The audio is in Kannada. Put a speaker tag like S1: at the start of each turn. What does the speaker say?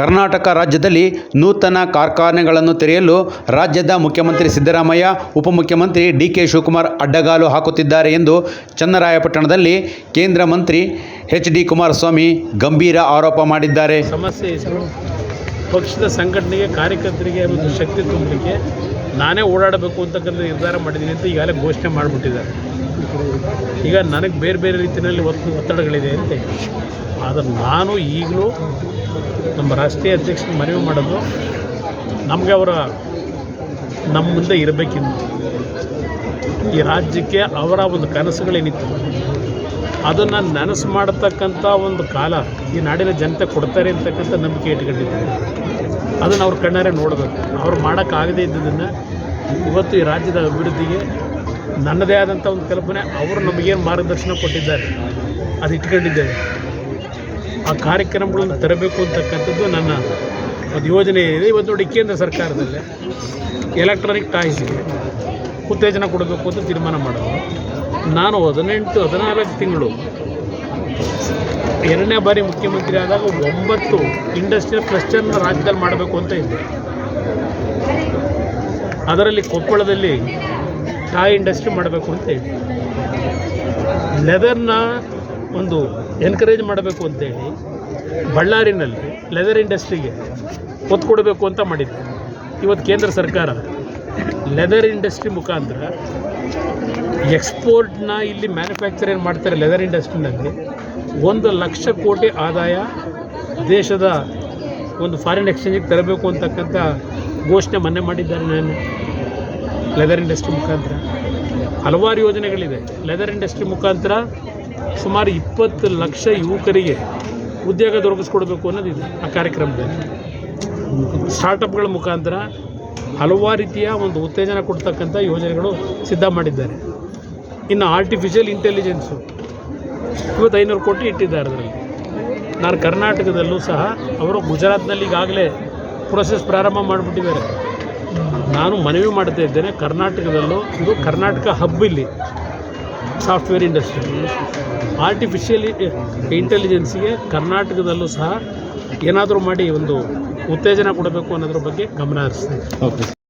S1: ಕರ್ನಾಟಕ ರಾಜ್ಯದಲ್ಲಿ ನೂತನ ಕಾರ್ಖಾನೆಗಳನ್ನು ತೆರೆಯಲು ರಾಜ್ಯದ ಮುಖ್ಯಮಂತ್ರಿ ಸಿದ್ದರಾಮಯ್ಯ, ಉಪಮುಖ್ಯಮಂತ್ರಿ ಡಿ ಕೆ ಶಿವಕುಮಾರ್ ಅಡ್ಡಗಾಲು ಹಾಕುತ್ತಿದ್ದಾರೆ ಎಂದು ಚನ್ನರಾಯಪಟ್ಟಣದಲ್ಲಿ ಕೇಂದ್ರ ಮಂತ್ರಿ ಎಚ್ ಡಿ ಕುಮಾರಸ್ವಾಮಿ ಗಂಭೀರ ಆರೋಪ ಮಾಡಿದ್ದಾರೆ.
S2: ಸಮಸ್ಯೆ ಪಕ್ಷದ ಸಂಘಟನೆಗೆ ಕಾರ್ಯಕರ್ತರಿಗೆ ಒಂದು ಶಕ್ತಿ ತುಂಬಲಿಕ್ಕೆ ನಾನೇ ಓಡಾಡಬೇಕು ಅಂತಕ್ಕಂಥ ನಿರ್ಧಾರ ಮಾಡಿದ್ದೀನಿ ಅಂತ ಈಗಾಗಲೇ ಘೋಷಣೆ ಮಾಡಿಬಿಟ್ಟಿದ್ದಾರೆ. ಈಗ ನನಗೆ ಬೇರೆ ಬೇರೆ ರೀತಿಯಲ್ಲಿ ಒತ್ತು ಒತ್ತಡಗಳಿದೆ ಅಂತ. ಆದರೆ ನಾನು ಈಗಲೂ ನಮ್ಮ ರಾಷ್ಟ್ರೀಯ ಅಧ್ಯಕ್ಷ ಮನವಿ ಮಾಡೋದು ನಮಗೆ ಅವರ ನಮ್ಮ ಮುಂದೆ ಇರಬೇಕಿನ್ನು. ಈ ರಾಜ್ಯಕ್ಕೆ ಅವರ ಒಂದು ಕನಸುಗಳೇನಿತ್ತು. ಅದನ್ನು ನನಸು ಮಾಡತಕ್ಕಂಥ ಒಂದು ಕಾಲ ಈ ನಾಡಿನ ಜನತೆ ಕೊಡ್ತಾರೆ ಅಂತಕ್ಕಂಥ ನಂಬಿಕೆ ಇಟ್ಕೊಂಡಿದ್ದೆ. ಅದನ್ನು ಅವ್ರ ಕಣ್ಣಾರೆ ನೋಡಬೇಕು. ಅವ್ರು ಮಾಡೋಕ್ಕಾಗದೇ ಇದ್ದದನ್ನು ಇವತ್ತು ಈ ರಾಜ್ಯದ ಅಭಿವೃದ್ಧಿಗೆ ನನ್ನದೇ ಆದಂಥ ಒಂದು ಕಲ್ಪನೆ ಅವರು ನಮಗೇನು ಮಾರ್ಗದರ್ಶನ ಕೊಟ್ಟಿದ್ದಾರೆ. ಅದು ಇಟ್ಕೊಂಡಿದ್ದೇವೆ. ಆ ಕಾರ್ಯಕ್ರಮಗಳನ್ನು ತರಬೇಕು ಅಂತಕ್ಕಂಥದ್ದು ನನ್ನ ಒಂದು ಯೋಜನೆ ಇದೆ. ಇವತ್ತು ನೋಡಿ ಕೇಂದ್ರ ಸರ್ಕಾರದಲ್ಲಿ ಎಲೆಕ್ಟ್ರಾನಿಕ್ ಟಾಯ್ಸ್ಗೆ ಉತ್ತೇಜನ ಕೊಡಬೇಕು ಅಂತ ತೀರ್ಮಾನ ಮಾಡೋದು ನಾನು ಹದಿನೆಂಟು, ಹದಿನಾಲ್ಕು ತಿಂಗಳು ಎರಡನೇ ಬಾರಿ ಮುಖ್ಯಮಂತ್ರಿ ಆದಾಗ ಒಂಬತ್ತು ಇಂಡಸ್ಟ್ರಿಯಲ್ ಕ್ಲಸ್ಟರ್ನ ರಾಜ್ಯದಲ್ಲಿ ಮಾಡಬೇಕು ಅಂತ ಇದ್ದೆ. ಅದರಲ್ಲಿ ಕೊಪ್ಪಳದಲ್ಲಿ ಟಾಯ್ ಇಂಡಸ್ಟ್ರಿ ಮಾಡಬೇಕು ಅಂತ ಇದ್ದೆ. ಲೆದರ್ನ ಒಂದು ಎನ್ಕರೇಜ್ ಮಾಡಬೇಕು ಅಂತೇಳಿ ಬಳ್ಳಾರಿನಲ್ಲಿ ಲೆದರ್ ಇಂಡಸ್ಟ್ರಿಗೆ ಒತ್ತು ಕೊಡಬೇಕು ಅಂತ ಮಾಡಿದ್ದೆ. ಇವತ್ತು ಕೇಂದ್ರ ಸರ್ಕಾರ ಲೆದರ್ ಇಂಡಸ್ಟ್ರಿ ಮುಖಾಂತರ ಎಕ್ಸ್ಪೋರ್ಟ್ನ ಇಲ್ಲಿ ಮ್ಯಾನುಫ್ಯಾಕ್ಚರ್ ಏನು ಮಾಡ್ತಾರೆ ಲೆದರ್ ಇಂಡಸ್ಟ್ರಿನಲ್ಲಿ ಒಂದು ಲಕ್ಷ ಕೋಟಿ ಆದಾಯ ದೇಶದ ಒಂದು ಫಾರಿನ್ ಎಕ್ಸ್ಚೇಂಜಿಗೆ ತರಬೇಕು ಅಂತಕ್ಕಂಥ ಘೋಷಣೆ ಮೊನ್ನೆ ಮಾಡಿದ್ದಾರೆ ನಾನು. ಲೆದರ್ ಇಂಡಸ್ಟ್ರಿ ಮುಖಾಂತರ ಹಲವಾರು ಯೋಜನೆಗಳಿದೆ. ಲೆದರ್ ಇಂಡಸ್ಟ್ರಿ ಮುಖಾಂತರ ಸುಮಾರು ಇಪ್ಪತ್ತು ಲಕ್ಷ ಯುವಕರಿಗೆ ಉದ್ಯೋಗ ದೊರಕಿಸ್ಕೊಡ್ಬೇಕು ಅನ್ನೋದಿದೆ ಆ ಕಾರ್ಯಕ್ರಮದಲ್ಲಿ. ಸ್ಟಾರ್ಟಪ್ಗಳ ಮುಖಾಂತರ ಹಲವಾರು ರೀತಿಯ ಒಂದು ಉತ್ತೇಜನ ಕೊಡ್ತಕ್ಕಂಥ ಯೋಜನೆಗಳು ಸಿದ್ಧ ಮಾಡಿದ್ದಾರೆ. ಇನ್ನು ಆರ್ಟಿಫಿಷಿಯಲ್ ಇಂಟೆಲಿಜೆನ್ಸು ಇವತ್ತು ಐನೂರು ಕೋಟಿ ಇಟ್ಟಿದ್ದಾರೆ ಅದರಲ್ಲಿ. ನಾನು ಕರ್ನಾಟಕದಲ್ಲೂ ಸಹ ಅವರು ಗುಜರಾತ್ನಲ್ಲಿ ಈಗಾಗಲೇ ಪ್ರೊಸೆಸ್ ಪ್ರಾರಂಭ ಮಾಡಿಬಿಟ್ಟಿದ್ದಾರೆ. ನಾನು ಮನವಿ ಮಾಡ್ತಾ ಇದ್ದೇನೆ ಕರ್ನಾಟಕದಲ್ಲೂ, ಇದು ಕರ್ನಾಟಕ ಹಬ್ ಇಲ್ಲಿ. Software industry. ಆರ್ಟಿಫಿಷಿಯಲ್ ಇಂಟೆಲಿಜೆನ್ಸಿಗೆ ಕರ್ನಾಟಕದಲ್ಲೂ ಸಹ ಏನಾದರೂ ಮಾಡಿ ಒಂದು ಉತ್ತೇಜನ ಕೊಡಬೇಕು ಅನ್ನೋದ್ರ ಬಗ್ಗೆ ಗಮನ ಹರಿಸ್ತೀನಿ.
S1: ಓಕೆ